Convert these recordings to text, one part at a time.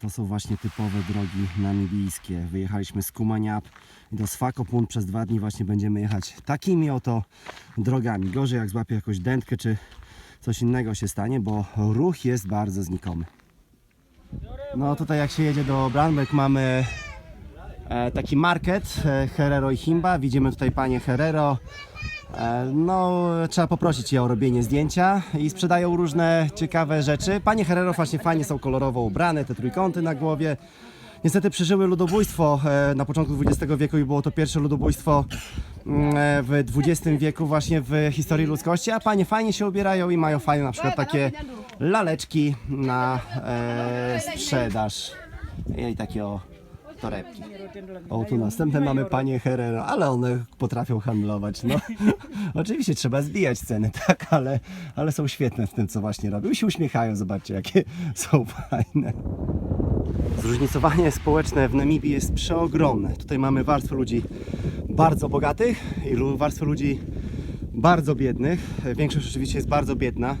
To są właśnie typowe drogi namibijskie. Wyjechaliśmy z Kumaniap do Swakopmund przez dwa dni właśnie będziemy jechać takimi oto drogami. Gorzej jak złapię jakąś dętkę czy coś innego się stanie, bo ruch jest bardzo znikomy. No tutaj jak się jedzie do Brandberg mamy e, taki market e, Herrero i Himba. Widzimy tutaj panie Herrero. E, No, trzeba poprosić je o robienie zdjęcia i sprzedają różne ciekawe rzeczy. Panie Herrero właśnie fajnie są kolorowo ubrane, te trójkąty na głowie. Niestety przeżyły ludobójstwo e, na początku XX wieku i było to pierwsze ludobójstwo mm, e, w XX wieku właśnie w historii ludzkości, a panie fajnie się ubierają i mają fajne na przykład takie laleczki na sprzedaż i takie o torebki. O, tu następne mamy panie Herrero, ale one potrafią handlować. No, oczywiście trzeba zbijać ceny, tak, ale, ale są świetne w tym, co właśnie robią. I się uśmiechają, zobaczcie, jakie są fajne. Zróżnicowanie społeczne w Namibii jest przeogromne. Tutaj mamy warstwę ludzi bardzo bogatych i warstwę ludzi bardzo biednych. Większość oczywiście jest bardzo biedna.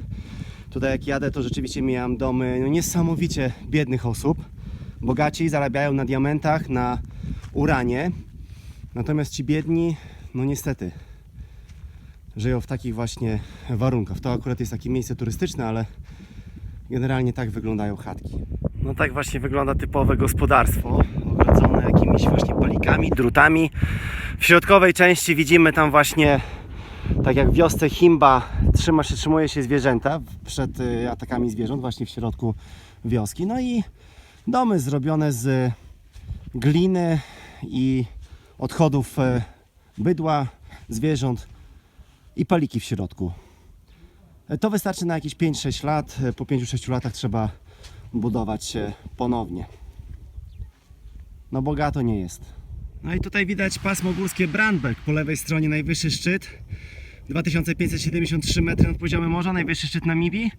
Tutaj jak jadę, to rzeczywiście mijam domy no, niesamowicie biednych osób. Bogaci zarabiają na diamentach, na uranie. Natomiast ci biedni, no niestety, żyją w takich właśnie warunkach. To akurat jest takie miejsce turystyczne, ale generalnie tak wyglądają chatki. No tak właśnie wygląda typowe gospodarstwo, ogrodzone jakimiś właśnie palikami, drutami. W środkowej części widzimy tam właśnie, tak jak w wiosce Himba, trzyma się, trzymuje się zwierzęta przed y, atakami zwierząt właśnie w środku wioski. No i domy zrobione z gliny i odchodów e, bydła, zwierząt i paliki w środku. E, To wystarczy na jakieś 5-6 lat. E, Po 5-6 latach trzeba budować ponownie. No bogato nie jest. No i tutaj widać pasmo górskie Brandberg. Po lewej stronie najwyższy szczyt. 2573 metry nad poziomem morza, najwyższy szczyt Namibii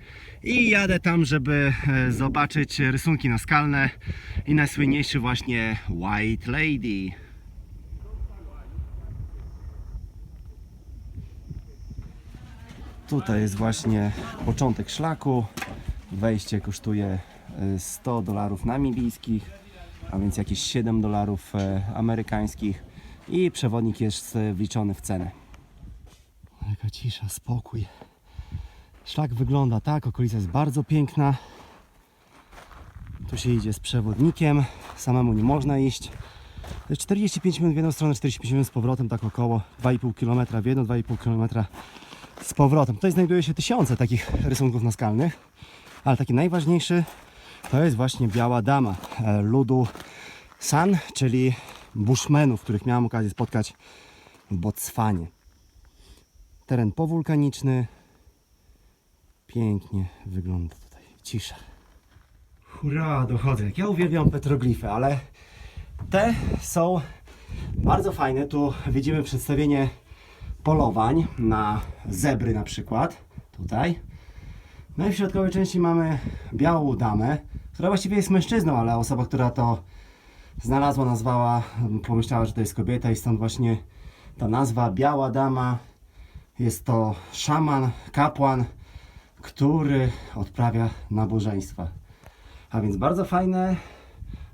i jadę tam, żeby e, zobaczyć rysunki naskalne i najsłynniejszy właśnie White Lady. Tutaj jest właśnie początek szlaku. Wejście kosztuje e, 100 dolarów namibijskich, a więc jakieś 7 dolarów e, amerykańskich i przewodnik jest e, wliczony w cenę. Jaka cisza, spokój. Szlak wygląda tak, okolica jest bardzo piękna. Tu się idzie z przewodnikiem, samemu nie można iść. To jest 45 minut w jedną stronę, 45 minut z powrotem, tak około 2,5 km w jedną, 2,5 km z powrotem. Tutaj znajduje się tysiące takich rysunków naskalnych, ale taki najważniejszy to jest właśnie Biała Dama e, ludu San, czyli bushmenów, których miałem okazję spotkać w Botswanie. Teren powulkaniczny. Pięknie wygląda tutaj. Cisza. Hurra, dochodzę. Ja uwielbiam petroglify, ale te są bardzo fajne. Tu widzimy przedstawienie polowań na zebry na przykład. Tutaj. No i w środkowej części mamy białą damę, która właściwie jest mężczyzną, ale osoba, która to znalazła, nazwała, pomyślała, że to jest kobieta i stąd właśnie ta nazwa Biała Dama. Jest to szaman, kapłan, który odprawia nabożeństwa. A więc bardzo fajne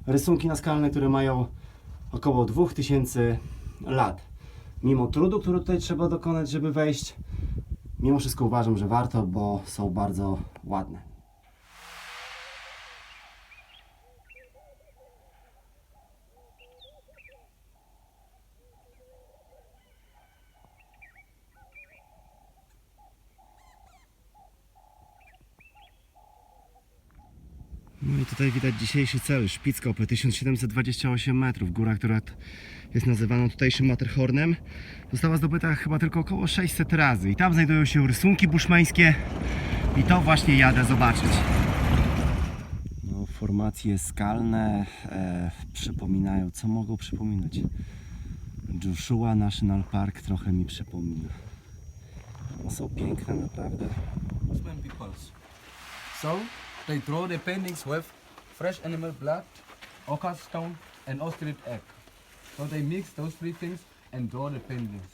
rysunki naskalne, które mają około 2000 lat. Mimo trudu, który tutaj trzeba dokonać, żeby wejść, mimo wszystko uważam, że warto, bo są bardzo ładne. No i tutaj widać dzisiejszy cel, Szpickopy, 1728 metrów. Góra, która jest nazywana tutejszym Matterhornem, została zdobyta chyba tylko około 600 razy. I tam znajdują się rysunki buszmeńskie i to właśnie jadę zobaczyć. No, formacje skalne e, przypominają, co mogą przypominać? Joshua National Park trochę mi przypomina. No, są piękne naprawdę. So they draw the paintings with fresh animal blood, ochre stone, and ostrich egg. So they mix those three things and draw the paintings.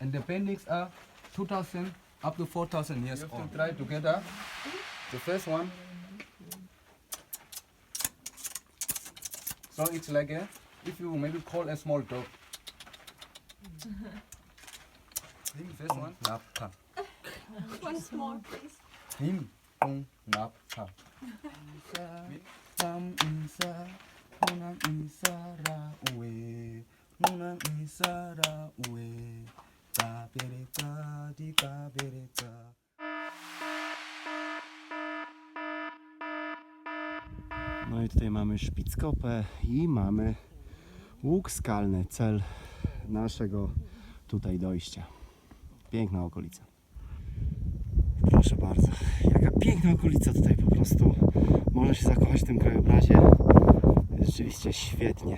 And the paintings are 2,000 up to 4,000 years old. You have to try together. The first one. So it's like a, if you maybe call a small dog. Him first one. One small please. Him, ung, nap, come. No i tutaj mamy szpickopę i mamy łuk skalny, cel naszego tutaj dojścia. Piękna okolica. Proszę bardzo, jaka piękna okolica tutaj po prostu. Można się zakochać w tym krajobrazie. Jest rzeczywiście świetnie.